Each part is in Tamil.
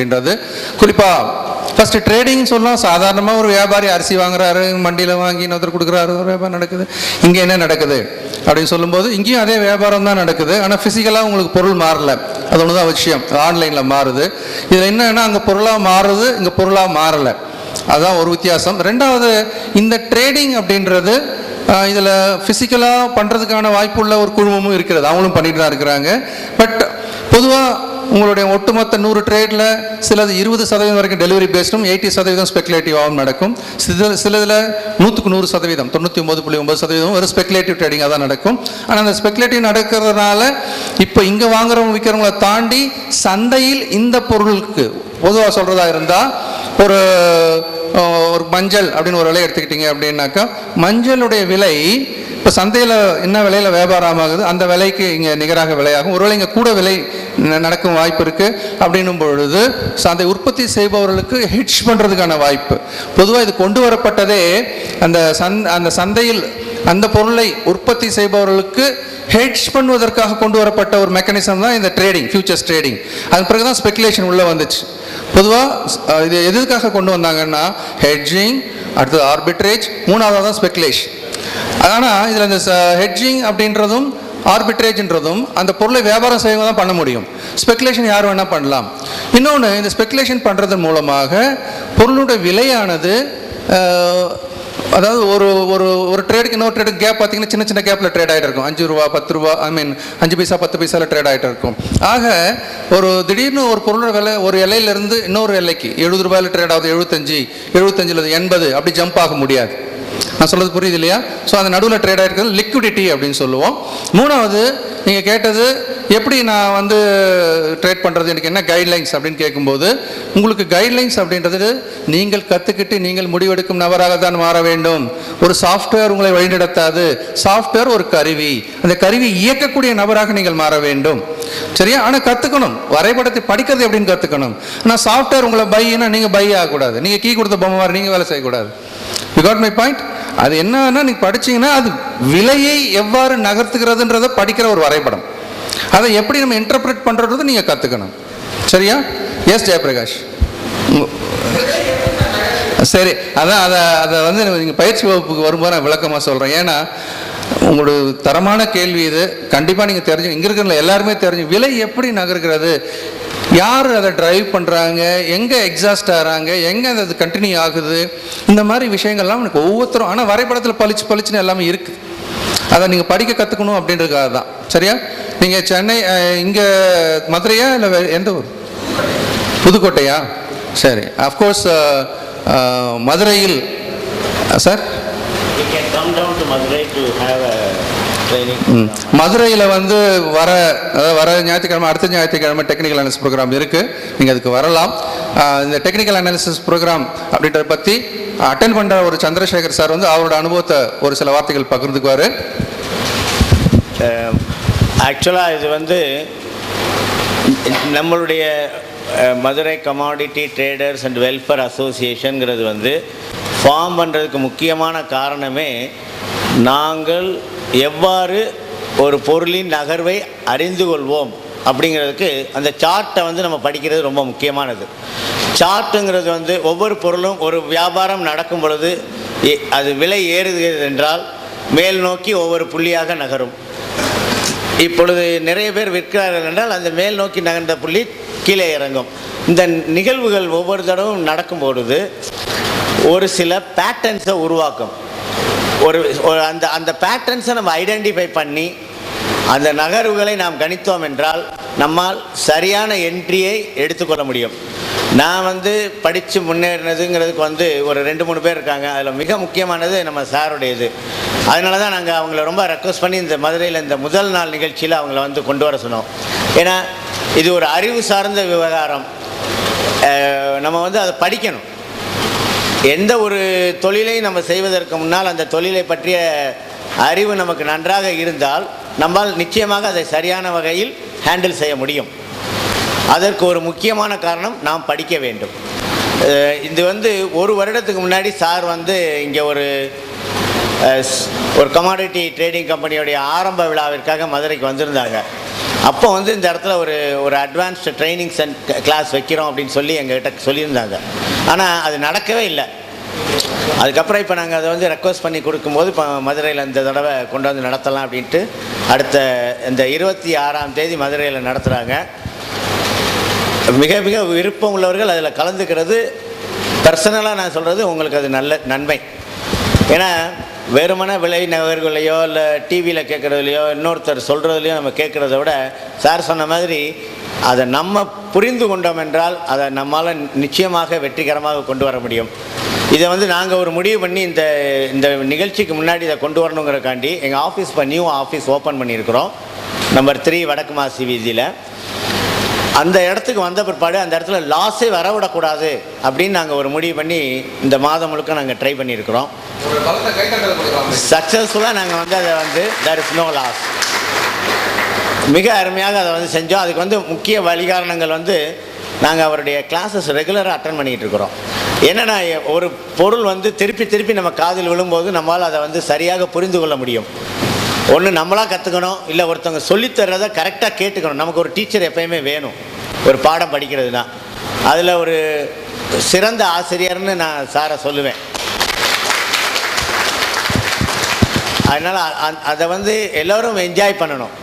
அப்படின்றது. குறிப்பாக ஃபஸ்ட்டு ட்ரேடிங் சொல்லலாம் சாதாரணமாக ஒரு வியாபாரி அரிசி வாங்குறாரு மண்டியில் வாங்கி இன்னொருத்தர் கொடுக்குறாரு ஒரு வியாபாரம் நடக்குது. இங்கே என்ன நடக்குது? அப்படின்னு சொல்லும்போது இங்கேயும் அதே வியாபாரம் தான் நடக்குது. ஆனால் ஃபிசிக்கலாக உங்களுக்கு பொருள் மாறல. அது ஒன்று தான் விஷயம் ஆன்லைனில் மாறுது. இதில் என்னன்னா அங்கே பொருளாக மாறுது இங்கே பொருளாக மாறலை. அதுதான் ஒரு வித்தியாசம். ரெண்டாவது இந்த ட்ரேடிங் அப்படின்றது இதில் ஃபிசிக்கலாக பண்ணுறதுக்கான வாய்ப்புள்ள ஒரு குழுமமும் இருக்கிறது. அவங்களும் பண்ணிட்டு தான் இருக்கிறாங்க. பட் பொதுவாக உங்களுடைய ஒட்டுமொத்த நூறு ட்ரேடில் சிலது இருபது சதவீதம் வரைக்கும் டெலிவரி பேஸ்டும் எயிட்டி சதவீதம் ஸ்பெகுலேட்டிவாகவும் நடக்கும். சில சிலதில் நூற்றுக்கு நூறு சதவீதம் தொண்ணூற்றி ஒம்பது புள்ளி ஒம்பது சதவீதம் ஒரு ஸ்பெகுலேட்டிவ் ட்ரேடிங்காக தான் நடக்கும். ஆனால் அந்த ஸ்பெகுலேட்டிவ் நடக்கிறதுனால இப்போ இங்கே வாங்குறவங்க விற்கிறவங்கள தாண்டி சந்தையில் இந்த பொருளுக்கு பொதுவாக சொல்கிறதா இருந்தால் ஒரு ஒரு மஞ்சள் அப்படின்னு ஒரு விலை எடுத்துக்கிட்டீங்க அப்படின்னாக்கா மஞ்சளுடைய விலை இப்போ சந்தையில் என்ன விலையில் வியாபாரம் ஆகுது? அந்த விலைக்கு இங்கே நிகராக விலையாகும். ஒருவேளை இங்கே கூட விலை ந- நடக்கும் வாய்ப்பு இருக்குது அப்படின்னும் பொழுது சந்தை உற்பத்தி செய்பவர்களுக்கு ஹிட்ச் பண்ணுறதுக்கான வாய்ப்பு. பொதுவாக இது கொண்டு வரப்பட்டதே அந்த சந் அந்த சந்தையில் அந்த பொருளை உற்பத்தி செய்பவர்களுக்கு ஹெட்ஜ் பண்ணுவதற்காக கொண்டு வரப்பட்ட ஒரு மெக்கானிசம் தான் இந்த ட்ரேடிங் ஃபியூச்சர்ஸ் ட்ரேடிங் அதன் பிறகு தான் ஸ்பெகுலேஷன் உள்ளே வந்துச்சு. பொதுவாக இது எதுக்காக கொண்டு வந்தாங்கன்னா ஹெட்ஜிங் அடுத்தது ஆர்பிட்ரேஜ் மூணாவது தான் ஸ்பெகுலேஷன் ஆனால் இதில் இந்த ஹெட்ஜிங் அப்படின்றதும் ஆர்பிட்ரேஜ்ன்றதும் அந்த பொருளை வியாபாரம் செய்யவங்க தான் பண்ண முடியும். ஸ்பெகுலேஷன் யார் வேணால் பண்ணலாம். இன்னொன்று இந்த ஸ்பெகுலேஷன் பண்ணுறதன் மூலமாக பொருளுடைய விலையானது அதாவது ஒரு ஒரு ஒரு ட்ரேடுக்கு இன்னொரு ட்ரேடுக்கு கேப் பார்த்தீங்கன்னா சின்ன சின்ன கேப்பில் ட்ரேட் ஆகிட்டு இருக்கும். அஞ்சு ரூபா பத்து ரூபா ஐ மீன் அஞ்சு பைசா பத்து பைசாவில் ட்ரேட் ஆகிட்டு இருக்கும். ஆக ஒரு திடீர்னு ஒரு பொருளோட விலை ஒரு இலையிலேருந்து இன்னொரு எல்லைக்கு எழுபது ரூபாயில் ட்ரேட் ஆகுது எழுபத்தஞ்சு எழுபத்தஞ்சில் எண்பது அப்படி ஜம்ப் ஆக முடியாது. நான் சொல்றது புரியுது இல்லையா? ஸோ அந்த நடுவில் ட்ரேட் ஆகிருக்கிறது லிக்விடிட்டி அப்படின்னு சொல்லுவோம். மூணாவது நீங்கள் கேட்டது எப்படி நான் வந்து ட்ரேட் பண்ணுறது எனக்கு என்ன கைட்லைன்ஸ் அப்படின்னு கேட்கும்போது உங்களுக்கு கைட்லைன்ஸ் அப்படின்றது நீங்கள் கற்றுக்கிட்டு நீங்கள் முடிவெடுக்கும் நபராக தான் மாற வேண்டும். ஒரு சாஃப்ட்வேர் உங்களை வழிநடத்தாது. சாஃப்ட்வேர் ஒரு கருவி. அந்த கருவி இயக்கக்கூடிய நபராக நீங்கள் மாற வேண்டும். சரியா? ஆனால் கற்றுக்கணும் வரைபடத்தை படிக்கிறது எப்படின்னு கற்றுக்கணும் ஆனால் சாஃப்ட்வேர் உங்களை பையினா நீங்கள் பை ஆகக்கூடாது. நீங்கள் கீ கொடுத்த பொம்மை மாதிரி நீங்கள் வேலை செய்யக்கூடாது. யூ காட் மை பாயிண்ட் அது என்னன்னா நீங்க படிச்சீங்கன்னா அது விலையை எவ்வாறு நகர்த்துகிறதுன்றதை படிக்கிற ஒரு வரைபடம். அதை எப்படி நம்ம இன்டர்பிரேட் பண்றது நீங்க கத்துக்கணும். சரியா? எஸ் ஜெயபிரகாஷ் சரி அதான் அதை அதை வந்து நீங்கள் பயிற்சி வகுப்புக்கு வரும்போது நான் விளக்கமாக சொல்கிறேன் ஏன்னா உங்களோட தரமான கேள்வி இது. கண்டிப்பாக நீங்கள் தெரிஞ்சு இங்கே இருக்கிற எல்லாருமே தெரிஞ்சு விலை எப்படி நகர்கிறது? யார் அதை டிரைவ் பண்ணுறாங்க எங்கே எக்ஸாஸ்ட் ஆகிறாங்க? எங்கே அது கண்டினியூ ஆகுது? இந்த மாதிரி விஷயங்கள்லாம் எனக்கு ஒவ்வொருத்தரும் ஆனால் வரைபடத்தில் பளிச்சு பளிச்சுன்னு எல்லாமே இருக்குது அதை நீங்கள் படிக்க கற்றுக்கணும் அப்படின்றதுக்காக தான். சரியா? நீங்கள் சென்னை இங்கே மதுரையா இல்லை எந்த ஊர்? புதுக்கோட்டையா? சரி. அஃப்கோர்ஸ் மதுரையில் சார்? மதுரையில் வந்து வர அதாவது வர ஞாயிற்றுக்கிழமை அடுத்த ஞாயிற்றுக்கிழமை டெக்னிக்கல் அனாலிசிஸ் ப்ரோக்ராம் இருக்குது நீங்கள் அதுக்கு வரலாம். இந்த டெக்னிக்கல் அனாலிசிஸ் ப்ரோக்ராம் அப்படின்றத பற்றி அட்டன் பண்ணுற ஒரு சந்திரசேகர் சார் வந்து அவரோட அனுபவத்தை ஒரு சில வார்த்தைகள் பகிர்ந்துக்குவார். ஆக்சுவலாக இது வந்து நம்மளுடைய Madurai commodity traders and welfare அசோசியேஷனுங்கிறது வந்து ஃபார்ம் பண்ணுறதுக்கு முக்கியமான காரணமே நாங்கள் எவ்வாறு ஒரு பொருளின் நகர்வை அறிந்து கொள்வோம் அப்படிங்கிறதுக்கு அந்த சார்ட்டை வந்து நம்ம படிக்கிறது ரொம்ப முக்கியமானது. சார்ட்டுங்கிறது வந்து ஒவ்வொரு பொருளும் ஒரு வியாபாரம் நடக்கும் பொழுது அது விலை ஏறுகிறது என்றால் மேல் நோக்கி ஒவ்வொரு புள்ளியாக நகரும். இப்பொழுது நிறைய பேர் விற்கிறார்கள் என்றால் அந்த மேல் நோக்கி நகர்ந்த புள்ளி கீழே இறங்கும். இந்த நிகழ்வுகள் ஒவ்வொரு தடவும் நடக்கும் பொழுது ஒரு சில பேட்டர்ன்ஸை உருவாக்கும். ஒரு ஒரு அந்த அந்த பேட்டர்ன்ஸை நம்ம ஐடென்டிஃபை பண்ணி அந்த நகர்வுகளை நாம் கணித்தோம் என்றால் நம்மால் சரியான என்ட்ரியை எடுத்துக்கொள்ள முடியும். நான் வந்து படித்து முன்னேறினதுங்கிறதுக்கு வந்து ஒரு ரெண்டு மூணு பேர் இருக்காங்க. அதில் மிக முக்கியமானது நம்ம சாருடையது. அதனால தான் நாங்கள் அவங்கள ரொம்ப ரெக்வஸ்ட் பண்ணி இந்த மதுரையில் இந்த முதல் நாள் நிகழ்ச்சியில் அவங்கள வந்து கொண்டு வர சொன்னோம். ஏன்னா இது ஒரு அறிவு சார்ந்த விவகாரம். நம்ம வந்து அதை படிக்கணும். எந்த ஒரு தொழிலையும் நம்ம செய்வதற்கு முன்னால் அந்த தொழிலை பற்றிய அறிவு நமக்கு நன்றாக இருந்தால் நம்மால் நிச்சயமாக அதை சரியான வகையில் ஹேண்டில் செய்ய முடியும். அதற்கு ஒரு முக்கியமான காரணம் நாம் படிக்க வேண்டும். இது வந்து ஒரு வருடத்துக்கு முன்னாடி சார் வந்து இங்கே ஒரு ஸ்- ஒரு கமாடிட்டி ட்ரேடிங் கம்பெனியோடைய ஆரம்ப விழாவிற்காக மதுரைக்கு வந்திருந்தாங்க. அப்போ வந்து இந்த இடத்துல ஒரு ஒரு அட்வான்ஸ்டு ட்ரைனிங் சென்ட் கிளாஸ் வைக்கிறோம் அப்படின்னு சொல்லி எங்ககிட்ட சொல்லியிருந்தாங்க. ஆனால் அது நடக்கவே இல்லை. அதுக்கப்புறம் இப்போ நாங்கள் அதை வந்து ரெக்வஸ்ட் பண்ணி கொடுக்கும்போது இப்போ மதுரையில் இந்த தடவை கொண்டு வந்து நடத்தலாம் அப்படின்ட்டு அடுத்த இந்த இருபத்தி ஆறாம் தேதி மதுரையில் நடத்துகிறாங்க மிக மிக விருப்பம் உள்ளவர்கள் அதில் கலந்துக்கிறது. பர்சனலாக நான் சொல்கிறது உங்களுக்கு அது நல்ல நன்மை. ஏன்னா வெறுமன விலை நகர்களையோ இல்லை டிவியில் கேட்குறதுலையோ இன்னொருத்தர் சொல்கிறதுலையோ நம்ம கேட்குறத விட சார் சொன்ன மாதிரி அதை நம்ம புரிந்து கொண்டோம் என்றால் அதை நம்மால் நிச்சயமாக வெற்றிகரமாக கொண்டு வர முடியும். இதை வந்து நாங்கள் ஒரு முடிவு பண்ணி இந்த இந்த நிகழ்ச்சிக்கு முன்னாடி இதை கொண்டு வரணுங்கிறக்காண்டி எங்கள் ஆஃபீஸ் இப்போ நியூ ஆஃபீஸ் ஓப்பன் பண்ணியிருக்கிறோம். நம்பர் த்ரீ வடக்கு மாசி வீதியில் அந்த இடத்துக்கு வந்த பிற்பாடு அந்த இடத்துல லாஸே வரவிடக்கூடாது அப்படின்னு நாங்கள் ஒரு முடிவு பண்ணி இந்த மாதம் முழுக்க நாங்கள் ட்ரை பண்ணியிருக்கிறோம். சக்ஸஸ்ஃபுல்லாக நாங்கள் வந்து அதை வந்து தேர் இஸ் நோ லாஸ் மிக அருமையாக அதை வந்து செஞ்சோம். அதுக்கு வந்து முக்கிய வழிகாரணங்கள் வந்து நாங்கள் அவருடைய கிளாஸஸ் ரெகுலராக அட்டன் பண்ணிகிட்டு இருக்கிறோம். என்னென்னா ஒரு பொருள் வந்து திருப்பி திருப்பி நம்ம காதில் விழும்போது நம்மளால் அதை வந்து சரியாக புரிந்து கொள்ள முடியும். ஒன்று நம்மளாக கற்றுக்கணும் இல்லை ஒருத்தவங்க சொல்லித் தர்றதை கரெக்டாக கேட்டுக்கணும். நமக்கு ஒரு டீச்சர் எப்பயுமே வேணும் ஒரு பாடம் படிக்கிறதுனா அதில் ஒரு சிறந்த ஆசிரியர்னு நான் சாரை சொல்லுவேன். அதனால் அதை வந்து எல்லோரும் என்ஜாய் பண்ணணும்.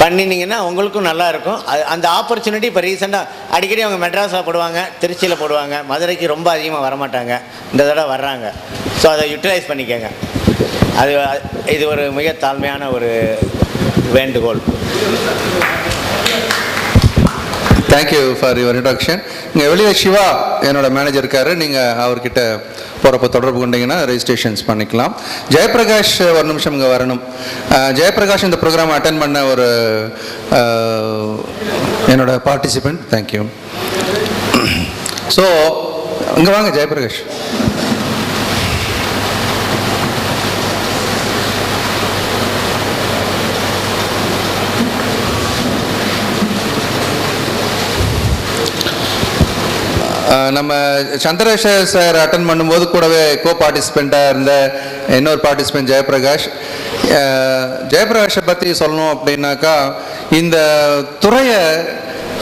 பண்ணினீங்கன்னா உங்களுக்கும் நல்லா இருக்கும் அது அந்த ஆப்பர்ச்சுனிட்டி இப்போ ரீசெண்டாக அடிக்கடி அவங்க மெட்ராஸில் போடுவாங்க திருச்சியில் போடுவாங்க மதுரைக்கு ரொம்ப அதிகமாக வரமாட்டாங்க. இந்த தடவை வர்றாங்க. ஸோ அதை யூட்டிலைஸ் பண்ணிக்கோங்க. அது இது ஒரு மிக தாழ்மையான ஒரு வேண்டுகோள். தேங்க்யூ ஃபார் யுவர் இன்ட்ரடக்ஷன் இங்கே வெளியே சிவா என்னோட மேனேஜர் இருக்காரு. நீங்கள் அவர்கிட்ட போகிறப்ப தொடர்பு கொண்டீங்கன்னா ரெஜிஸ்ட்ரேஷன்ஸ் பண்ணிக்கலாம். ஜெயபிரகாஷ் ஒரு நிமிஷம் இங்கே வரணும். ஜெயபிரகாஷ் இந்த ப்ரோக்ராம் அட்டன் பண்ண ஒரு என்னோடய என்னோட பார்ட்டிசிபெண்ட் தேங்க்யூ ஸோ இங்கே வாங்க ஜெயபிரகாஷ் நம்ம சந்திரசேகர் சார் அட்டன் பண்ணும்போது கூடவே கோ பார்ட்டிசிபெண்ட்டாக இருந்த இன்னொரு பார்ட்டிசிபெண்ட் ஜெயபிரகாஷ். ஜெயபிரகாஷை பற்றி சொல்லணும் அப்படின்னாக்கா இந்த துறையை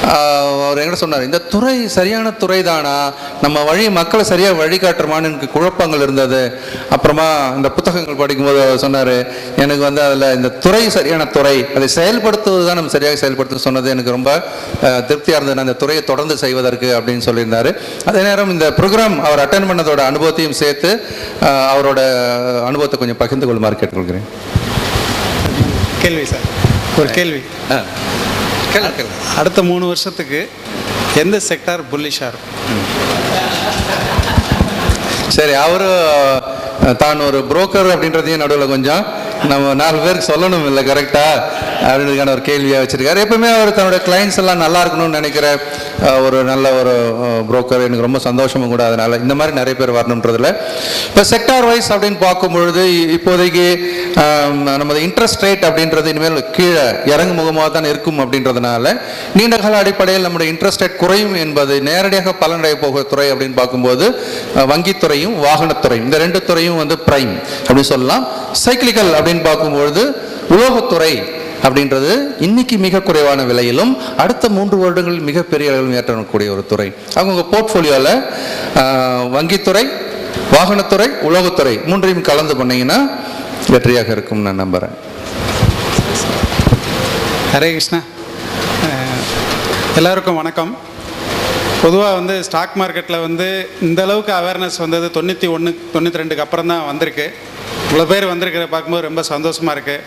அவர் என்ன சொன்னார் இந்த துறை சரியான துறை தானா நம்ம வழி மக்களை சரியாக வழிகாட்டுறமான்னு எனக்கு குழப்பங்கள் இருந்தது. அப்புறமா இந்த புத்தகங்கள் படிக்கும்போது அவர் சொன்னார் எனக்கு வந்து அதில் இந்த துறை சரியான துறை அதை செயல்படுத்துவது தான் நம்ம சரியாக செயல்படுத்த சொன்னது. எனக்கு ரொம்ப திருப்தியாக இருந்தது. அந்த துறையை தொடர்ந்து செய்வதற்கு அப்படின்னு சொல்லியிருந்தாரு. அதே நேரம் இந்த ப்ரோக்ராம் அவர் அட்டன் பண்ணதோட அனுபவத்தையும் சேர்த்து அவரோட அனுபவத்தை கொஞ்சம் பகிர்ந்து கொள்ளுமாறு கேட்டுக்கொள்கிறேன். கேள்வி சார். ஒரு கேள்வி. ஆ. கேள்வி அடுத்த மூணு வருஷத்துக்கு எந்த செக்டார் புல்லிஷாக இருக்கும்? சரி அவரு தான் ஒரு புரோக்கர் அப்படின்றதையும் நடுவில் கொஞ்சம் நம்ம நாலு பேருக்கு சொல்லணும் இல்லை கரெக்டா அப்படின்றதுக்கான ஒரு கேள்வியாக வச்சிருக்காரு. எப்பவுமே அவர் தன்னோட கிளைண்ட்ஸ் எல்லாம் நல்லா இருக்கணும்னு நினைக்கிற ஒரு நல்ல ஒரு புரோக்கர் எனக்கு ரொம்ப சந்தோஷமும் கூட அதனால. இந்த மாதிரி நிறைய பேர் வரணுன்றதுல. இப்போ செக்டார் வைஸ் அப்படின்னு பார்க்கும்பொழுது இப்போதைக்கு நமது இன்ட்ரெஸ்ட் ரேட் அப்படின்றது இனிமேல் கீழே இறங்கு முகமாக தான் இருக்கும் அப்படின்றதுனால நீண்ட கால அடிப்படையில் நம்முடைய இன்ட்ரெஸ்ட் ரேட் குறையும் என்பது நேரடியாக பலனடைய போகிற துறை அப்படின்னு பார்க்கும்போது வங்கித்துறையும் வாகனத்துறையும் இந்த ரெண்டு துறையும் வந்து பிரைம் அப்படின்னு சொல்லலாம். சைக்கிளிக்கல் அப்படின்னு பார்க்கும்பொழுது உலோகத்துறை அப்படின்றது இன்னைக்கு மிக குறைவான விலையிலும் அடுத்த மூன்று வருடங்களில் மிகப்பெரிய அளவில் ஏற்றக்கூடிய ஒரு துறை. அவங்க போர்ட்ஃபோலியோவில் வங்கித்துறை வாகனத்துறை உலோகத்துறை மூன்றையும் கலந்து பண்ணீங்கன்னா வெற்றியாக இருக்கும் நான் நம்புகிறேன் ஹரே கிருஷ்ணா. எல்லாருக்கும் வணக்கம். பொதுவாக வந்து ஸ்டாக் மார்க்கெட்டில் வந்து இந்த அளவுக்கு அவேர்னஸ் வந்தது தொண்ணூற்றி ஒன்று தொண்ணூற்றி ரெண்டுக்கு அப்புறம் தான் வந்திருக்கு. இவ்வளோ பேர் வந்திருக்கிற பார்க்கும்போது ரொம்ப சந்தோஷமாக இருக்குது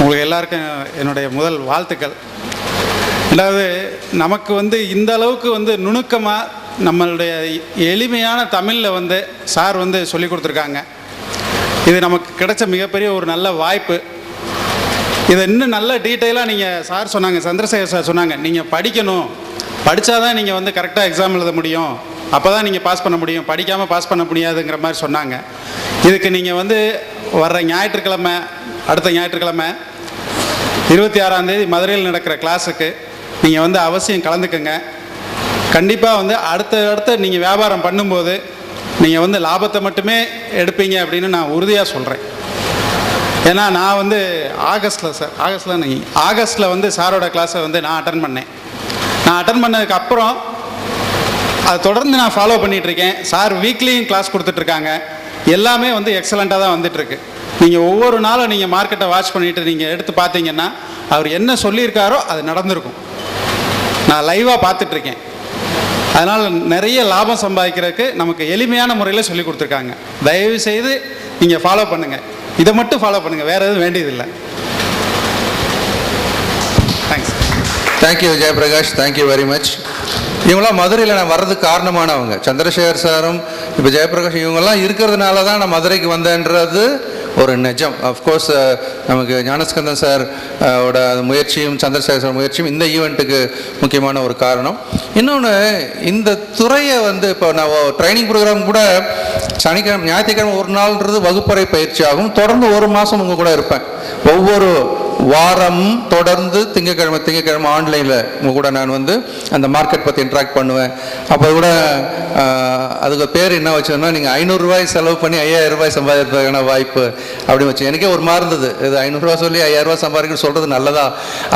உங்களுக்கு எல்லாருக்கும் என்னுடைய முதல் வாழ்த்துக்கள். ரெண்டாவது நமக்கு வந்து இந்த அளவுக்கு வந்து நுணுக்கமாக நம்மளுடைய எளிமையான தமிழில் வந்து சார் வந்து சொல்லி கொடுத்துருக்காங்க. இது நமக்கு கிடைச்ச மிகப்பெரிய ஒரு நல்ல வாய்ப்பு. இதை இன்னும் நல்ல டீட்டெயிலாக நீங்கள் சார் சொன்னாங்க சந்திரசேகர் சார் சொன்னாங்க நீங்கள் படிக்கணும். படித்தாதான் நீங்கள் வந்து கரெக்டாக எக்ஸாம் எழுத முடியும். அப்போ தான் நீங்கள் பாஸ் பண்ண முடியும். படிக்காமல் பாஸ் பண்ண முடியாதுங்கிற மாதிரி சொன்னாங்க. இதுக்கு நீங்கள் வந்து வர்ற ஞாயிற்றுக்கிழமை அடுத்த ஞாயிற்றுக்கிழமை இருபத்தி ஆறாம் தேதி மதுரையில் நடக்கிற கிளாஸுக்கு நீங்கள் வந்து அவசியம் கலந்துக்கங்க. கண்டிப்பாக வந்து அடுத்த அடுத்த நீங்கள் வியாபாரம் பண்ணும்போது நீங்கள் வந்து லாபத்தை மட்டுமே எடுப்பீங்க அப்படின்னு நான் உறுதியாக சொல்கிறேன் ஏன்னா நான் வந்து ஆகஸ்ட்டில் சார் ஆகஸ்ட்டில் நீ ஆகஸ்ட்டில் வந்து சாரோட கிளாஸை வந்து நான் அட்டன் பண்ணேன். நான் அட்டன் பண்ணதுக்கு அப்புறம் அதை தொடர்ந்து நான் ஃபாலோ பண்ணிகிட்ருக்கேன் சார் வீக்லியும் கிளாஸ் கொடுத்துட்ருக்காங்க எல்லாமே வந்து எக்ஸலண்ட்டாக தான் வந்துட்டுருக்கு. நீங்கள் ஒவ்வொரு நாளும் நீங்கள் மார்க்கெட்டை வாட்ச் பண்ணிட்டு நீங்கள் எடுத்து பார்த்தீங்கன்னா அவர் என்ன சொல்லியிருக்காரோ அது நடந்திருக்கும். நான் லைவாக பார்த்துட்ருக்கேன் அதனால் நிறைய லாபம் சம்பாதிக்கிறதுக்கு நமக்கு எளிமையான முறையில் சொல்லி கொடுத்துருக்காங்க. தயவு செய்து நீங்கள் ஃபாலோ பண்ணுங்கள் இதை மட்டும் ஃபாலோ பண்ணுங்கள் வேறு எதுவும் வேண்டியதில்லை. Thanks thank you Jayaprakash thank you very much இவங்களாம் மதுரையில் நான் வர்றதுக்கு காரணமானவங்க. சந்திரசேகர் சாரும் இப்போ ஜெயபிரகாஷ் இவங்கெல்லாம் இருக்கிறதுனால தான் நான் மதுரைக்கு வந்தேன்றது ஒரு நிஜம். அஃப்கோர்ஸ் நமக்கு ஞானஸ்கந்தன் சார் ஓட முயற்சியும் சந்திரசேகர் சார் முயற்சியும் இந்த ஈவெண்ட்டுக்கு முக்கியமான ஒரு காரணம். இன்னொன்று இந்த துறையை வந்து இப்போ நான் ட்ரைனிங் ப்ரோக்ராம் கூட சனிக்கிழமை ஞாயிற்றுக்கிழமை ஒரு நாள்ன்றது வகுப்பறை பயிற்சி ஆகும். தொடர்ந்து ஒரு மாதம் உங்கள் கூட இருப்பேன். ஒவ்வொரு வாரம் தொடர்ந்து திங்கக்கிழமை திங்கக்கிழமை ஆன்லைனில் உங்கள் கூட நான் வந்து அந்த மார்க்கெட் பற்றி இன்ட்ராக்ட் பண்ணுவேன். அப்போ கூட அதுக்கு பேர் என்ன வச்சோன்னா நீங்கள் ஐநூறுரூவாய் செலவு பண்ணி ஐயாயிரம் ரூபாய் சம்பாதிப்பதற்கான வாய்ப்பு அப்படின்னு வச்சு எனக்கே ஒரு மாதிரி இருந்தது இது ஐநூறுரூவா சொல்லி ஐயாயிரரூவா சம்பாதிக்கணும் சொல்கிறது நல்லதா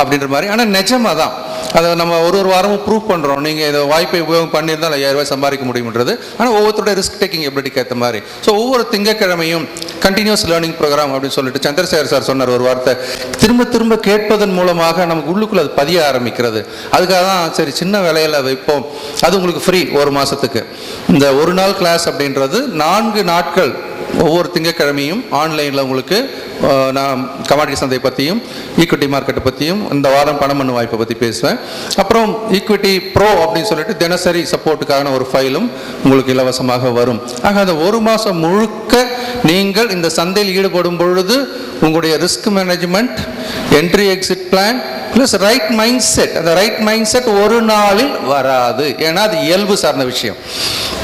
அப்படின்ற மாதிரி. ஆனால் நிஜமாக தான் அதை நம்ம ஒரு ஒரு வாரமும் ப்ரூவ் பண்ணுறோம் நீங்கள் இந்த வாய்ப்பை உபயோகம் பண்ணியிருந்தால் ஐயாயிரம் ரூபாய் சம்பாதிக்க முடியும்ன்றது. ஆனால் ஒவ்வொருத்தரோட ரிஸ்க் டேக்கிங் எப்படிக்கு ஏற்ற மாதிரி. ஸோ ஒவ்வொரு திங்கக்கிழமையும் கண்டினியூஸ் லேர்னிங் ப்ரோக்ராம் அப்படின்னு சொல்லிட்டு சந்திரசேகர் சார் சொன்னார் ஒரு வார்த்தை. திரும்ப திரும்ப கேட்பதன் மூலமாக நமக்கு உள்ளுக்குள்ள அது பதிய ஆரம்பிக்கிறது. அதுக்காக தான் சரி சின்ன வேலையில் வைப்போம் அது உங்களுக்கு ஃப்ரீ ஒரு மாதத்துக்கு இந்த ஒரு நாள் கிளாஸ் அப்படின்றது நான்கு நாட்கள் ஒவ்வொரு திங்கட்கிழமையும் ஆன்லைனில் உங்களுக்கு நான் கமாடிட்டி சந்தை பற்றியும் ஈக்விட்டி மார்க்கெட்டை பற்றியும் இந்த வாரம் பணம் பண்ணு வாய்ப்பை பற்றி பேசுவேன். அப்புறம் ஈக்விட்டி ப்ரோ அப்படின்னு சொல்லிட்டு தினசரி சப்போர்ட்டுக்கான ஒரு ஃபைலும் உங்களுக்கு இலவசமாக வரும். ஆக அந்த ஒரு மாதம் முழுக்க நீங்கள் இந்த சந்தையில் ஈடுபடும் பொழுது உங்களுடைய risk management entry exit plan plus right mindset அந்த ரைட் மைண்ட் செட் ஒரு நாளில் வராது. ஏன்னா அது இயல்பு சார்ந்த விஷயம்.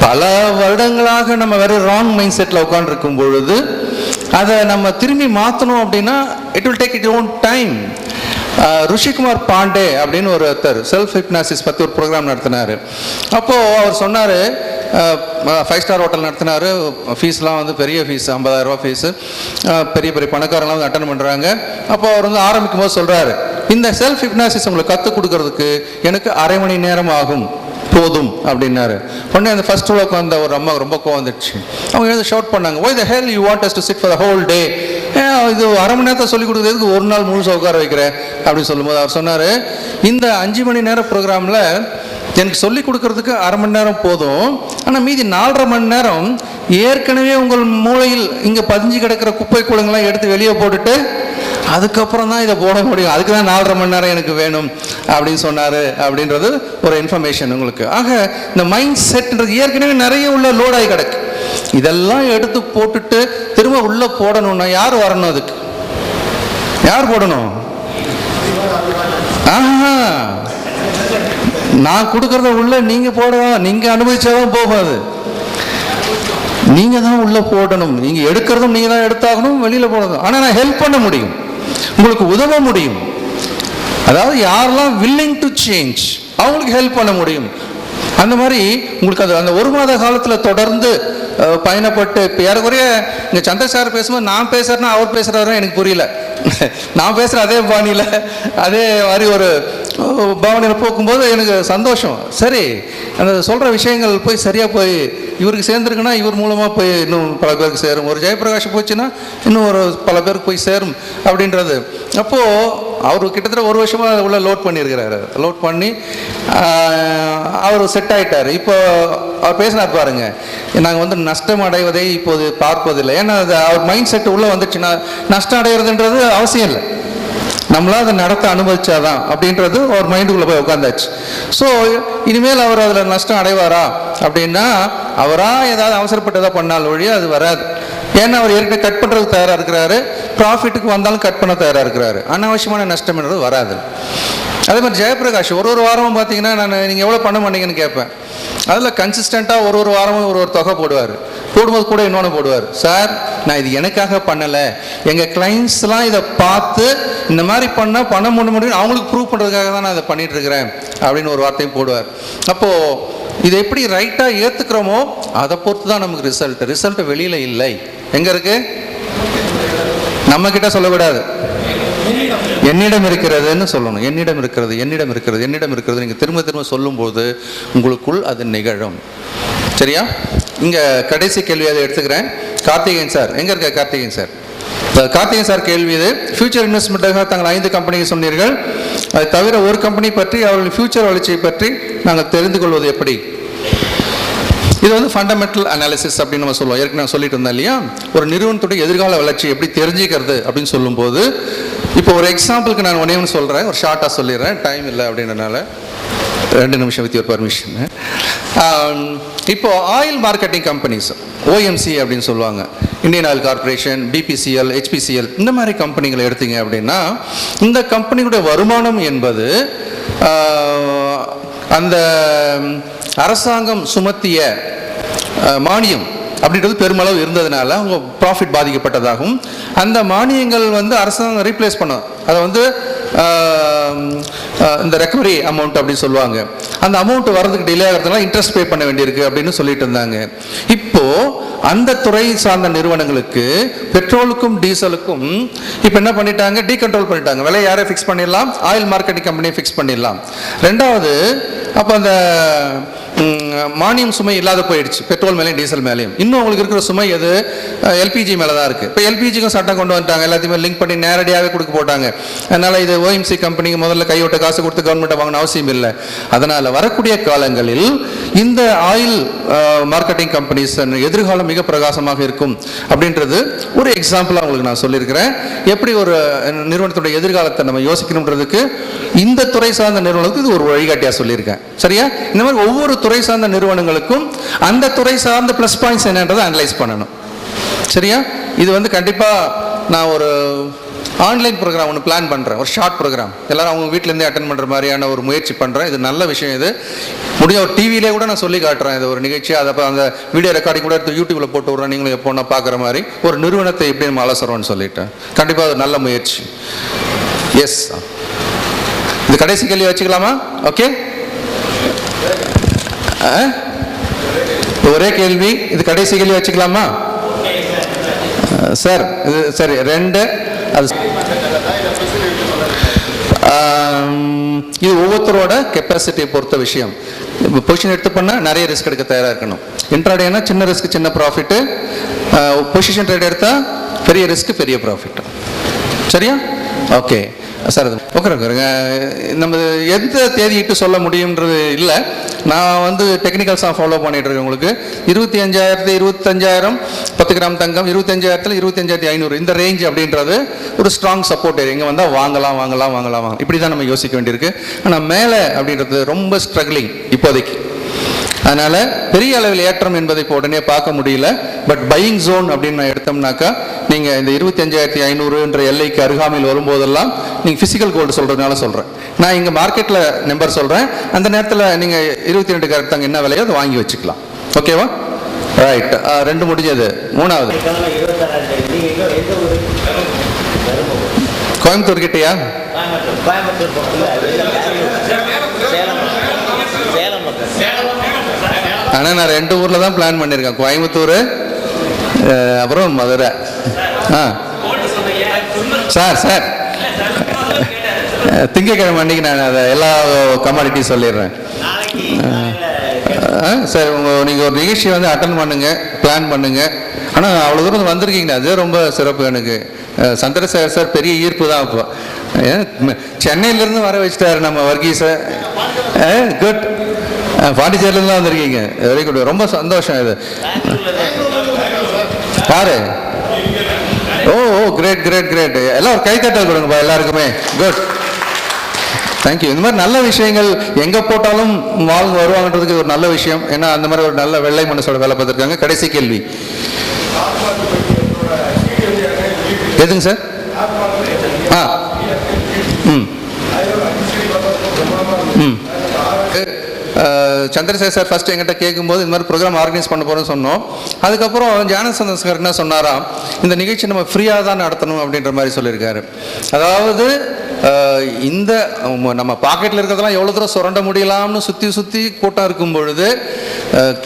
பல வருடங்களாக நம்ம வெறும் ராங் மைண்ட் செட்டில் உட்காந்துருக்கும் பொழுது அதை நம்ம திரும்பி மாற்றணும் அப்படின்னா it will take it own time Rushikumar Pandey அப்படின்னு ஒருத்தர் செல்ஃப் ஹிப்னாசிஸ் பற்றி ஒரு ப்ரோக்ராம் நடத்தினார். அப்போது அவர் சொன்னார் ஃபைவ் ஸ்டார் ஹோட்டல் நடத்தினார் ஃபீஸ்லாம் வந்து பெரிய ஃபீஸ் ஐம்பதாயிரரூபா ஃபீஸு பெரிய பெரிய பணக்காரங்களாம் வந்து அட்டன் பண்ணுறாங்க அப்போ அவர் வந்து ஆரம்பிக்கும் போது சொல்கிறாரு இந்த செல்ஃப் ஹிப்னாசிஸ் உங்களுக்கு கற்றுக் கொடுக்கறதுக்கு எனக்கு அரை மணி நேரம் ஆகும். போதும் அப்படின்னாரு. உடனே அந்த ஃபர்ஸ்ட் உலகம் வந்த ஒரு அம்மா ரொம்ப கோவம் வந்துடுச்சு. அவங்க எழுந்து ஷவுட் பண்ணாங்க why the hell you want us to sit for the whole day இது அரை மணி நேரத்தை சொல்லி கொடுக்குறதுக்கு ஒரு நாள் முழுசாக உட்கார வைக்கிறேன் அப்படின்னு சொல்லும்போது அவர் சொன்னார் இந்த அஞ்சு மணி நேரம் ப்ரோக்ராமில் எனக்கு சொல்லி கொடுக்கறதுக்கு அரை மணி நேரம் போதும். ஆனால் மீதி நாலரை மணி நேரம் ஏற்கனவே உங்கள் மூளையில் இங்கே பதிஞ்சு கிடக்கிற குப்பை கூடங்கள்லாம் எடுத்து வெளியே போட்டுட்டு அதுக்கப்புறம் தான் இதை போட முடியும். அதுக்கு தான் நாலரை மணி நேரம் எனக்கு வேணும் அப்படின்னு சொன்னார் அப்படின்றது ஒரு இன்ஃபர்மேஷன் உங்களுக்கு. ஆக இந்த மைண்ட் செட்ன்றது ஏற்கனவே நிறைய உள்ள லோடாகி கிடக்கு. இதெல்லாம் எடுத்து போட்டுட்டு திரும்ப உள்ளே போடணும்னா யார் வரணும் அதுக்கு? யார் போடணும்? ஆஹா. நான் கொடுக்கறத உள்ள நீங்க போடலாம். நீங்க அனுபவிச்சாதான் போகாது அது. நீங்க தான் உள்ள போடணும். நீங்க எடுக்கிறதும் நீங்க தான் எடுத்தாகணும் வெளியில போடணும். ஆனா நான் ஹெல்ப் பண்ண முடியும். உங்களுக்கு உதவ முடியும். அதாவது யாரெல்லாம் வில்லிங் டு சேஞ்ச் அவங்களுக்கு ஹெல்ப் பண்ண முடியும். அந்த மாதிரி உங்களுக்கு அது அந்த ஒரு மாத காலத்தில் தொடர்ந்து பயணப்பட்டு இப்போ ஏறக்குறைய இங்கே சந்திரசார் பேசும்போது நான் பேசுகிறேன்னா அவர் பேசுகிறாரோ எனக்கு புரியல. நான் பேசுகிற அதே பாணியில் அதே மாதிரி ஒரு பாவனையில் போக்கும்போது எனக்கு சந்தோஷம். சரி அந்த சொல்கிற விஷயங்கள் போய் சரியாக போய் இவருக்கு சேர்ந்துருக்குன்னா இவர் மூலமாக போய் இன்னும் பல பேருக்கு சேரும். ஒரு ஜெயபிரகாஷ் போச்சுன்னா இன்னும் ஒரு பல பேருக்கு போய் சேரும் அப்படின்றது. அப்போது அவர் கிட்டத்தட்ட ஒரு வருஷமாக உள்ள லோட் பண்ணியிருக்கிறாரு. லோட் பண்ணி அவர் செட் ஆயிட்டார். இப்போ அவர் பேசினார் பாருங்க நாங்கள் வந்து நஷ்டம் அடைவதை இப்போது பார்ப்பதில்லை. ஏன்னா அது அவர் மைண்ட் செட் உள்ளே வந்துச்சுன்னா நஷ்டம் அடைகிறதுன்றது அவசியம் இல்லை. நம்மளா அதை நடத்த அனுபவிச்சாதான் அப்படின்றது ஒரு மைண்டுக்குள்ளே போய் உட்காந்தாச்சு. ஸோ இனிமேல் அவர் அதில் நஷ்டம் அடைவாரா அப்படின்னா அவராக ஏதாவது அவசரப்பட்டு எதாவது பண்ணால் ஒழிய அது வராது. ஏன்னா அவர் ஏற்கனவே கட் பண்ணுறதுக்கு தயாராக இருக்கிறாரு. ப்ராஃபிட்டுக்கு வந்தாலும் கட் பண்ண தயாராக இருக்கிறாரு. அனாவசியமான நஷ்டம்ன்றது வராது. அதே மாதிரி ஜெயபிரகாஷ் ஒரு ஒரு வாரமும் பார்த்தீங்கன்னா நான் நீங்கள் எவ்வளோ பண்ண மாட்டீங்கன்னு கேட்பேன் அதில் கன்சிஸ்டண்ட்டாக ஒரு ஒரு வாரமும் ஒரு ஒரு தொகை போடுவார். போடும்போது கூட இன்னொன்று போடுவார். சார் நான் இது எனக்காக பண்ணலை. எங்கள் கிளைண்ட்ஸ்லாம் இதை பார்த்து இந்த மாதிரி பண்ணால் பண்ண முடிய முடியும் அவங்களுக்கு ப்ரூவ் பண்ணுறதுக்காக தான் நான் இதை பண்ணிகிட்ருக்கிறேன் அப்படின்னு ஒரு வார்த்தையும் போடுவார். அப்போது இதை எப்படி ரைட்டாக ஏற்றுக்கிறோமோ அதை பொறுத்து தான் நமக்கு ரிசல்ட் ரிசல்ட் வெளியில் இல்லை. எங்கே இருக்கு? நம்ம கிட்ட சொல்லக்கூடாது. என்னிடம் இருக்கிறதுன்னு சொல்லணும். என்னிடம் இருக்கிறது என்னிடம் இருக்கிறது என்னிடம் இருக்கிறது நீங்கள் திரும்ப திரும்ப சொல்லும்போது உங்களுக்குள் அது நிகழும். சரியா? இங்கே கடைசி கேள்வி அதை எடுத்துக்கிறேன். கார்த்திகேயன் சார். எங்கே இருக்க கார்த்திகேயன் சார்? இப்ப கார்த்திகேயன் சார் கேள்வி இது. ஃபியூச்சர் இன்வெஸ்ட்மெண்ட்டாக தாங்கள் ஐந்து கம்பெனிகள் சொன்னீர்கள். அது தவிர ஒரு கம்பெனி பற்றி அவர்களின் ஃபியூச்சர் வளர்ச்சியை பற்றி நாங்கள் தெரிந்து கொள்வது எப்படி? இது வந்து ஃபண்டமெண்டல் அனாலிசிஸ் அப்படின்னு நம்ம சொல்லுவோம். ஏற்கனவே சொல்லிட்டு இருந்தேன் இல்லையா? ஒரு நிறுவனத்துடைய எதிர்கால வளர்ச்சி எப்படி தெரிஞ்சுக்கிறது அப்படின்னு சொல்லும்போது இப்போ ஒரு எக்ஸாம்பிளுக்கு நான் ஒன்றே ஒன்று சொல்கிறேன் ஒரு ஷார்ட்டாக சொல்லிடுறேன். டைம் இல்லை அப்படின்றனால. ரெண்டு நிமிஷம் வித் யுவர் பர்மிஷன் இப்போ ஆயில் மார்க்கெட்டிங் கம்பெனிஸ் ஓஎம்சி அப்படின்னு சொல்லுவாங்க. Indian Oil Corporation BPCL HPCL இந்த மாதிரி கம்பெனிகளை எடுத்தீங்க அப்படின்னா இந்த கம்பெனிகளுடைய வருமானம் என்பது அந்த அரசாங்கம் சுமத்திய மானியம் அப்படின்றது பெருமளவு இருந்ததுனால அவங்க ப்ராஃபிட் பாதிக்கப்பட்டதாகவும் அந்த மானியங்கள் வந்து அரசாங்கம் ரீப்ளேஸ் பண்ணும். அதை வந்து இந்த ரெக்கவரி அமௌண்ட் அப்படின்னு சொல்லுவாங்க. அந்த அமௌண்ட் வரதுக்கு டிலே ஆகிறதுனால இன்ட்ரெஸ்ட் பே பண்ண வேண்டியிருக்கு அப்படின்னு சொல்லிட்டு இருந்தாங்க. இப்போ அந்த துறை சார்ந்த நிறுவனங்களுக்கு பெட்ரோலுக்கும் டீசலுக்கும் இப்போ என்ன பண்ணிட்டாங்க? டீகண்ட்ரோல் பண்ணிட்டாங்க. விலை யாரை ஃபிக்ஸ் பண்ணிடலாம்? ஆயில் மார்க்கெட்டிங் கம்பெனியை ஃபிக்ஸ் பண்ணிடலாம். ரெண்டாவது அப்போ அந்த மானியம் சுமை இல்லாத போயிடுச்சு. பெட்ரோல் மேலேயும் டீசல் மேலேயும். இன்னும் உங்களுக்கு இருக்கிற சுமை எது? எல்பிஜி மேலே தான் இருக்குது இப்போ எல்பிஜிக்கும் சட்டம் கொண்டு வந்துட்டாங்க. எல்லாத்தையுமே லிங்க் பண்ணி நேரடியாகவே கொடுக்க போட்டாங்க. அதனால் இது ஓஎம்சி கம்பெனிக்கு முதல்ல கையோட்ட காசு கொடுத்து கவர்மெண்ட்டை வாங்கின அவசியம் இல்லை. அதனால் வரக்கூடிய காலங்களில் இந்த ஆயில் மார்க்கெட்டிங் கம்பெனிஸ் எதிர்காலம் மிக பிரகாசமாக இருக்கும். அப்படின்றது ஒரு எக்ஸாம்பிளாக உங்களுக்கு நான் சொல்லியிருக்கிறேன். எப்படி ஒரு நிறுவனத்துடைய எதிர்காலத்தை நம்ம யோசிக்கணுன்றதுக்கு இந்த துறை சார்ந்த நிறுவனத்துக்கு இது ஒரு வழிகாட்டியாக சொல்லியிருக்கேன். சரியா? இந்த மாதிரி ஒவ்வொரு துறை சார்ந்த நிறுவனங்களுக்கும் அந்த துறை சார்ந்த ப்ளஸ் பாயிண்ட்ஸ் என்னன்றதை அனலைஸ் பண்ணணும். சரியா? இது வந்து கண்டிப்பாக நான் ஒரு ஆன்லைன் ப்ரோக்ராம் ஒன்று பிளான் பண்ணுறேன் ஒரு ஷார்ட் ப்ரோக்ராம் எல்லோரும் அவங்க வீட்டிலேருந்தே அட்டன் பண்ணுற மாதிரியான ஒரு முயற்சி பண்ணுறேன் இது நல்ல விஷயம் இது. முடிஞ்ச ஒரு டிவியிலே கூட நான் சொல்லி காட்டுறேன். இது ஒரு நிகழ்ச்சி. அதை அந்த வீடியோ ரெக்கார்டிங் கூட எடுத்து யூடியூப்பில் போட்டு விட்றேன். நீங்களும் எப்போனா பார்க்குற மாதிரி. ஒரு நிறுவனத்தை எப்படி நம்ம அலசுறோம்னு சொல்லிட்டேன் கண்டிப்பாக அது நல்ல முயற்சி. எஸ் இது கடைசி கேள்வி வச்சுக்கலாமா? ஓகே ஒரே கேள்வி இது கடைசி கேள்வி வச்சுக்கலாமா? சார் இது சரி ரெண்டு அது இது ஒவ்வொருத்தரோட கெப்பாசிட்டியை பொறுத்த விஷயம். இப்போ பொசிஷன் எடுத்து பண்ணால் நிறைய ரிஸ்க் எடுக்க தயாராக இருக்கணும். இன்ட்ராடேனா சின்ன ரிஸ்க் சின்ன ப்ராஃபிட்டு பொசிஷன் ட்ரேட் எடுத்தால் பெரிய ரிஸ்க் பெரிய ப்ராஃபிட் சரியா? ஓகே சார் ஓகே நம்ம எந்த தேதியிட்டு சொல்ல முடியுன்றது இல்லை. நான் வந்து டெக்னிக்கல்ஸாக ஃபாலோ பண்ணிட்டு இருக்கேன் உங்களுக்கு. இருபத்தி அஞ்சாயிரத்து இருபத்தஞ்சாயிரம் பத்து கிராம் தங்கம் இருபத்தஞ்சாயிரத்தில் இருபத்தஞ்சாயிரத்தி ஐநூறு. இந்த ரேஞ்ச் அப்படின்றது ஒரு ஸ்ட்ராங் சப்போர்ட் இங்கே வந்தால் வாங்கலாம் வாங்கலாம் வாங்கலாம் வாங்க இப்படி தான் நம்ம யோசிக்க வேண்டியிருக்கு. ஆனால் மேலே அப்படின்றது ரொம்ப ஸ்ட்ரகிளிங் இப்போதைக்கு. அதனால பெரிய அளவில் ஏற்றம் என்பதை இப்போ உடனே பார்க்க முடியல. பட் பையிங் ஜோன் அப்படின்னு நான் எடுத்தோம்னாக்கா நீங்கள் இந்த இருபத்தி அஞ்சாயிரத்தி ஐநூறுன்ற எல்லைக்கு அருகாமையில் வரும்போதெல்லாம் நீங்கள் ஃபிசிக்கல் கோல்டு சொல்கிறதுனால சொல்கிறேன் நான் இங்கே மார்க்கெட்டில் நம்பர் சொல்கிறேன் அந்த நேரத்தில் நீங்கள் இருபத்தி ரெண்டு கேரட் தாங்க என்ன விலையோ அதை வாங்கி வச்சுக்கலாம். ஓகேவா ரைட் ரெண்டு முடிஞ்சது. மூணாவது. கோயம்புத்தூர் கிட்டயா கோயம்புத்தூர் கோயம்புத்தூர் பக்கத்தில் சேலம் சேலம் பக்கம் ஆனால் நான் ரெண்டு ஊரில் தான் பிளான் பண்ணியிருக்கேன். கோயம்புத்தூர் அப்புறம் மதுரை. ஆ. Sir sir. திங்கக்கிழமை திங்கட்கிழமை அன்னைக்கு நான் அதை எல்லா கமாடிட்டியும் சொல்லிடுறேன். சார் ஆ, உங்கள் நீங்கள் ஒரு நிகழ்ச்சியை வந்து அட்டன் பண்ணுங்கள் பிளான் பண்ணுங்கள் ஆனால் அவ்வளோ தூரம் வந்திருக்கீங்களா அதே ரொம்ப சிறப்பு எனக்கு. சந்திரசேகர் சார் பெரிய ஈர்ப்பு தான் இப்போ சென்னையிலேருந்து வர வச்சுட்டாரு நம்ம வர்கீஸை. குட் பாண்டிச்சேரியிலேருந்து தான் வந்திருக்கீங்க. வெரி குட் ரொம்ப சந்தோஷம் இது. யாரு? ஓ ஓ கிரேட் கிரேட் கிரேட் எல்லாம் ஒரு கைத்தட்டல் கொடுங்கப்பா எல்லாருக்குமே. குட் தேங்க்யூ இந்த மாதிரி நல்ல விஷயங்கள் எங்கே போட்டாலும் வாழ்ந்து வருவாங்கன்றதுக்கு ஒரு நல்ல விஷயம். ஏன்னா அந்த மாதிரி ஒரு நல்ல வெள்ளை மனசோட வேலை பார்த்துருக்காங்க. கடைசி கேள்வி. எதுங்க சார்? ஆ ம் ம் அஹ், சந்திரசேகர் சார் ஃபர்ஸ்ட் எங்கிட்ட கேட்கும்போது இந்த மாதிரி ப்ரோக்ராம் ஆர்கனைஸ் பண்ண போகிறோம்னு சொன்னோம். அதுக்கப்புறம் ஜானசந்தன் சார் என்ன சொன்னாராம் இந்த நிகழ்ச்சி நம்ம ஃப்ரீயாக தான் நடத்தணும் அப்படின்ற மாதிரி சொல்லியிருக்காரு. அதாவது இந்த நம்ம பாக்கெட்டில் இருக்கிறதெல்லாம் எவ்வளோ தூரம் சுரண்ட முடியலாம்னு சுற்றி சுற்றி கூட்டம் இருக்கும் பொழுது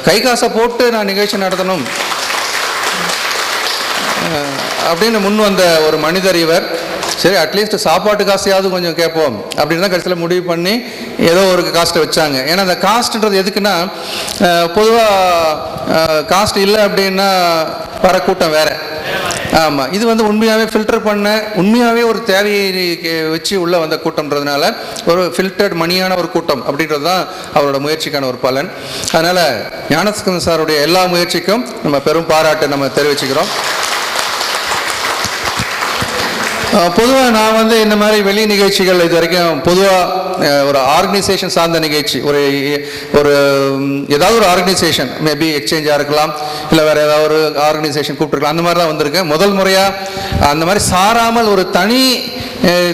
கை காசை போட்டு நான் நிகழ்ச்சி நடத்தணும். அப்படின்னு முன் வந்த ஒரு மனிதர் இவர். சரி அட்லீஸ்ட் சாப்பாட்டு காசையாவது கொஞ்சம் கேட்போம். அப்படின்னு தான் கடைசியில் முடிவு பண்ணி ஏதோ ஒரு காஸ்ட்டை வச்சாங்க. ஏன்னா அந்த காஸ்ட்ன்றது எதுக்குன்னா பொதுவாக காஸ்ட் இல்லை அப்படின்னா வர கூட்டம் வேறு. ஆமாம் இது வந்து உண்மையாகவே ஃபில்டர் பண்ண உண்மையாகவே ஒரு தேவையை வச்சு உள்ளே வந்த கூட்டம்ன்றதுனால ஒரு ஃபில்டர்ட் மணியான ஒரு கூட்டம் அப்படின்றது தான் அவரோட முயற்சிக்கான ஒரு பலன். அதனால் ஞானஸ்கந்தன் சாருடைய எல்லா முயற்சிக்கும் நம்ம பெரும் பாராட்டு நம்ம தெரிவிச்சுக்கிறோம். பொதுவாக நான் வந்து இந்த மாதிரி வெளி நிகழ்ச்சிகள் இது வரைக்கும் பொதுவாக ஒரு ஆர்கனைசேஷன் சார்ந்த நிகழ்ச்சி ஒரு ஒரு ஏதாவது ஒரு ஆர்கனைசேஷன் மேபி எக்ஸ்சேஞ்சாக இருக்கலாம் இல்லை வேறு ஏதாவது ஒரு ஆர்கனைசேஷன் கூப்பிட்டுருக்கலாம் அந்த மாதிரி தான் வந்திருக்கேன் முதல் முறையாக அந்த மாதிரி சாராமல் ஒரு தனி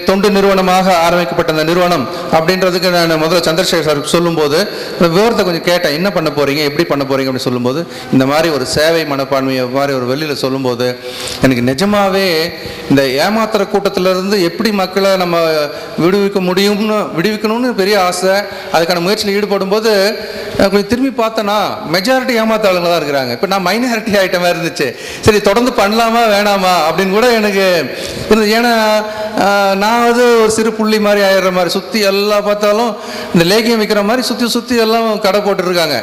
தொண்டு நிறுவனமாக ஆரம்பிக்கப்பட்ட அந்த நிறுவனம் அப்படின்றதுக்கு நான் முதல்ல சந்திரசேகர் சார் சொல்லும்போது அந்த விவரத்தை கொஞ்சம் கேட்டேன். என்ன பண்ண போகிறீங்க எப்படி பண்ண போகிறீங்க அப்படின்னு சொல்லும்போது இந்த மாதிரி ஒரு சேவை மனப்பான்மையை மாதிரி ஒரு வெளியில் சொல்லும்போது எனக்கு நிஜமாகவே இந்த ஏமாத்துற கூட்டத்திலிருந்து எப்படி மக்களை நம்ம விடுவிக்க முடியும்னு விடுவிக்கணும்னு பெரிய ஆசை. அதுக்கான முயற்சியில் ஈடுபடும் போது கொஞ்சம் திரும்பி பார்த்தேன்னா மெஜாரிட்டி ஏமாத்தாளுங்க தான் இருக்கிறாங்க. இப்போ நான் மைனாரிட்டி ஐட்டமாக இருந்துச்சு. சரி தொடர்ந்து பண்ணலாமா வேணாமா அப்படின்னு கூட எனக்கு இருந்தது. ஏன்னா நான் வந்து ஒரு சிறு புள்ளி மாதிரி ஆயிடுற மாதிரி சுற்றி எல்லாம் பார்த்தாலும் இந்த லேகியம் விற்கிற மாதிரி சுற்றி சுற்றி எல்லாம் கடை போட்டுருக்காங்க.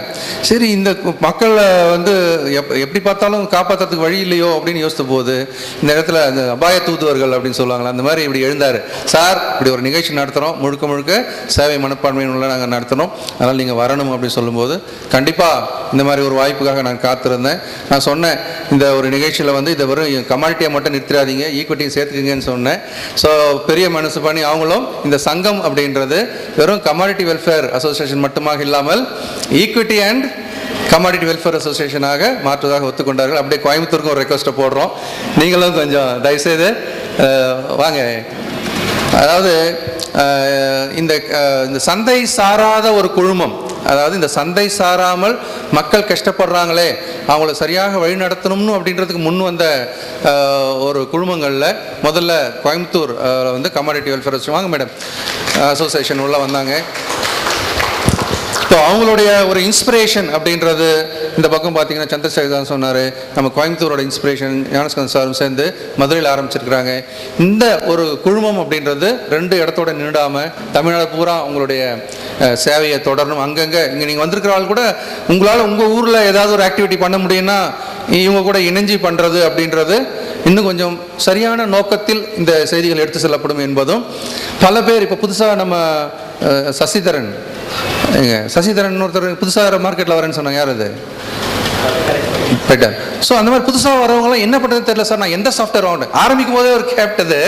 சரி இந்த மக்களை வந்து எப் எப்படி பார்த்தாலும் காப்பாற்றுறதுக்கு வழி இல்லையோ அப்படின்னு யோசித்த போது இந்த இடத்துல அந்த அபாய தூதுவர்கள் அப்படின்னு சொல்லுவாங்களா அந்த மாதிரி இப்படி எழுந்தார். சார் இப்படி ஒரு நிகழ்ச்சி நடத்துகிறோம் முழுக்க முழுக்க சேவை மனப்பான்மையின் உள்ள நாங்கள் நடத்துகிறோம் அதனால் நீங்கள் வரணும் அப்படின்னு சொல்லும்போது கண்டிப்பாக இந்த மாதிரி ஒரு வாய்ப்புக்காக நான் காத்திருந்தேன். நான் சொன்னேன் இந்த ஒரு நிகழ்ச்சியில் வந்து இதை வெறும் கமாடிட்டியை மட்டும் நிறுத்திடாதீங்க ஈக்விட்டியும் சேர்த்துக்குங்கன்னு சொன்னேன். ஸோ பெரிய மனசு பண்ணி அவங்களும் இந்த சங்கம் அப்படின்றது வெறும் கமாடிட்டி வெல்ஃபேர் அசோசியேஷன் மட்டுமாக இல்லாமல் ஈக்விட்டி அண்ட் கமாடிட்டி வெல்ஃபேர் அசோசியேஷனாக மாற்றுவதாக ஒத்துக்கொண்டார்கள். அப்படியே கோயம்புத்தூருக்கும் ஒரு ரெக்வஸ்ட்டை போடுறோம். நீங்களும் கொஞ்சம் தயவுசெய்து வாங்க. அதாவது இந்த இந்த சந்தை சாராத ஒரு குழுமம் அதாவது இந்த சந்தை சாராமல் மக்கள் கஷ்டப்படுறாங்களே அவங்கள சரியாக வழி நடத்தணும்னு அப்படின்றதுக்கு முன் வந்த ஒரு குழுமங்களில் முதல்ல கோயம்புத்தூர் வந்து கமாடிட்டி வெல்ஃபேர் வாங்க மேடம் அசோசியேஷன் உள்ளே வந்தாங்க. ஸோ அவங்களுடைய ஒரு இன்ஸ்பிரேஷன் அப்படின்றது இந்த பக்கம் பார்த்தீங்கன்னா சந்திரசேகர் தான் சொன்னார். நம்ம கோயம்புத்தூரோட இன்ஸ்பிரேஷன் ஞானஸ்கந்தன் சாரும் சேர்ந்து மதுரையில் ஆரம்பிச்சிருக்கிறாங்க. இந்த ஒரு குழுமம் அப்படின்றது ரெண்டு இடத்தோட நின்றாமல் தமிழ்நாடு பூரா உங்களுடைய சேவையை தொடரணும். அங்கங்கே இங்கே நீங்கள் வந்திருக்கிற ஆள் கூட உங்களால் உங்கள் ஊரில் ஏதாவது ஒரு ஆக்டிவிட்டி பண்ண முடியும்னா இவங்க கூட இணைஞ்சு பண்ணுறது அப்படின்றது இன்னும் கொஞ்சம் சரியான நோக்கத்தில் இந்த செய்திகள் எடுத்து செல்லப்படும் என்பதும் பல பேர் இப்போ புதுசாக நம்ம சசிதரன். சசிதரன் ஒருத்தர் புதுசாக மார்க்கெட்டில் வரேன்னு சொன்னாங்க. யார் அது? பெட்டர். ஸோ அந்த மாதிரி புதுசாக வரவங்களாம் என்ன பண்ணுறதுன்னு தெரியல சார். நான் எந்த சாஃப்ட்வேர் வாங்கினேன்? ஆரம்பிக்கும் போதே ஒரு கேப்டது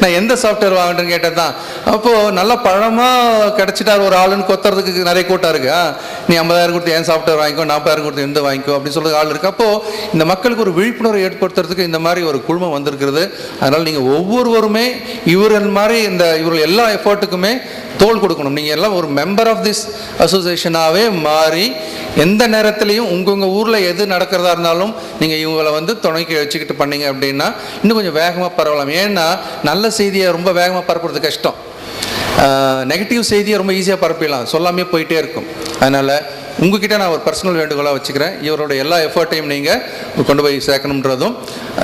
நான் எந்த சாஃப்ட்வேர் வாங்கிட்டேன்னு கேட்டது தான் அப்போது நல்லா பழமாக கிடச்சிட்டார் ஒரு ஆளுன்னு கொத்துறதுக்கு நிறைய கூட்டம் இருக்கா. நீ ஐம்பதாயிரம் கொடுத்து என் சாஃப்ட்வேர் வாங்கிக்கோ? நாற்பதாயிரம் கொடுத்து எந்த வாங்கிக்கோ அப்படின்னு சொல்லுறது ஆள் இருக்கு. அப்போது இந்த மக்களுக்கு ஒரு விழிப்புணர்வு ஏற்படுத்துறதுக்கு இந்த மாதிரி ஒரு குழுமம் வந்திருக்கிறது. அதனால் நீங்கள் ஒவ்வொருவருமே இவர்கள் மாதிரி இந்த இவர்கள் எல்லா எஃபர்ட்டுக்குமே தோல் கொடுக்கணும். நீங்கள் எல்லாம் ஒரு மெம்பர் ஆஃப் திஸ் அசோசியேஷனாகவே மாறி எந்த நேரத்துலையும் உங்கள் ஊரில் எது நடக்கிறதா இருந்தாலும் நீங்கள் இவங்களை வந்து துணைக்கு வச்சுக்கிட்டு பண்ணீங்க அப்படின்னா இன்னும் கொஞ்சம் வேகமாக பரவலாம். ஏன்னா நல்ல செய்தியை ரொம்ப வேகமாக பரப்புறது கஷ்டம். நெகட்டிவ் செய்தியை ரொம்ப ஈஸியாக பரப்பிடலாம். சொல்லாமே போயிட்டே இருக்கும். அதனால் உங்ககிட்ட நான் ஒரு பர்சனல் வேண்டுகோளாக வச்சுக்கிறேன். இவரோட எல்லா எஃபர்ட்டையும் நீங்கள் கொண்டு போய் சேர்க்கணுன்றதும்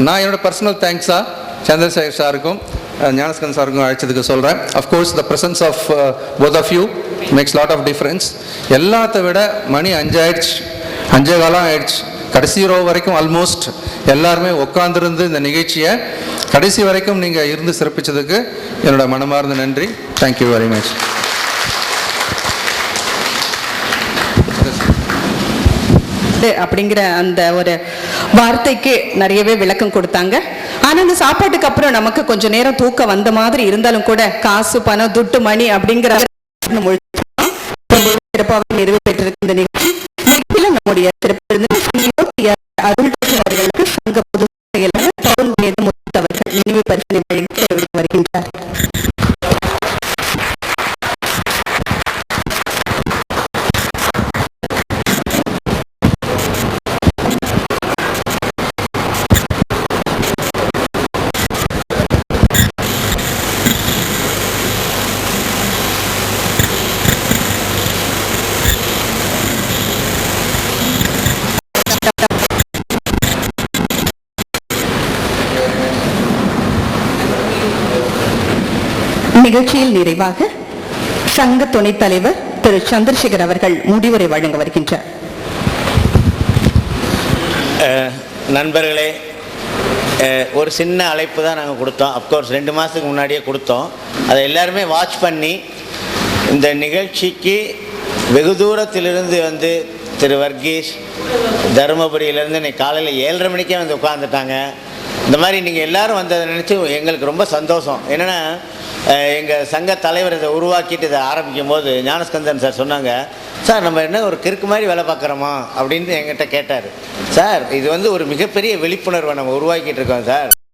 நான் என்னோட பர்சனல் தேங்க்ஸாக சந்திரசேகர் சாருக்கும் ஞானஸ்கன் சாருக்கும் அழைச்சதுக்கு சொல்கிறேன் of course the presence of both of you makes lot of difference எல்லாத்த விட மணி அஞ்சாயிடுச்சு. அஞ்சே காலம் ஆயிடுச்சு. கடைசி ரோ வரைக்கும் ஆல்மோஸ்ட் எல்லாருமே உட்காந்துருந்து இந்த நிகழ்ச்சியை கடைசி வரைக்கும் நீங்கள் இருந்து சிறப்பித்ததுக்கு என்னோட மனமார்ந்த நன்றி. தேங்க்யூ வெரி மச் அப்படிங்கிற அந்த ஒரு வார்த்தைக்கு நிறையவே விளக்கம் கொடுத்தாங்க. ஆனால் அந்த சாப்பாட்டுக்கு அப்புறம் நமக்கு கொஞ்சம் நேரம் தூக்கம் வந்த மாதிரி இருந்தாலும் கூட காசு பணம் துட்டு மணி அப்படிங்கிற சிறப்பாக நிறைவு இந்த நிகழ்ச்சி நம்முடைய அருள்ராஜன் அவர்களுக்கு சங்க பொதுச் செயலாளர் பவுன் வேதமுத்து அவர்கள் நினைவு பரிசனை வழங்கி நிகழ்ச்சியில் நிறைவாக சங்க துணைத் தலைவர் திரு சந்திரசேகர் அவர்கள் முடிவுரை வழங்க வருகின்றார். நண்பர்களே ஒரு சின்ன அழைப்பு தான் நாங்கள் கொடுத்தோம். அப்கோர்ஸ் ரெண்டு மாதத்துக்கு முன்னாடியே கொடுத்தோம். அதை எல்லாருமே வாட்ச் பண்ணி இந்த நிகழ்ச்சிக்கு வெகு தூரத்திலிருந்து வந்து திரு வர்கீஸ் தருமபுரியிலேருந்து இன்னைக்கு காலையில் ஏழரை மணிக்கே வந்து உட்காந்துட்டாங்க இந்த மாதிரி நீங்கள் எல்லோரும் வந்ததை நினச்சி எங்களுக்கு ரொம்ப சந்தோஷம். என்னென்னா எங்கள் சங்க தலைவர் இதை உருவாக்கிட்டு இதை ஆரம்பிக்கும் போது ஞானஸ்கந்தன் சார் சொன்னாங்க சார் நம்ம என்ன ஒரு கிறுக்கு மாதிரி வேலை பார்க்குறோமா? அப்படின்னு எங்கிட்ட கேட்டார். சார் இது வந்து ஒரு மிகப்பெரிய விழிப்புணர்வை நம்ம உருவாக்கிட்டு இருக்கோம் சார்.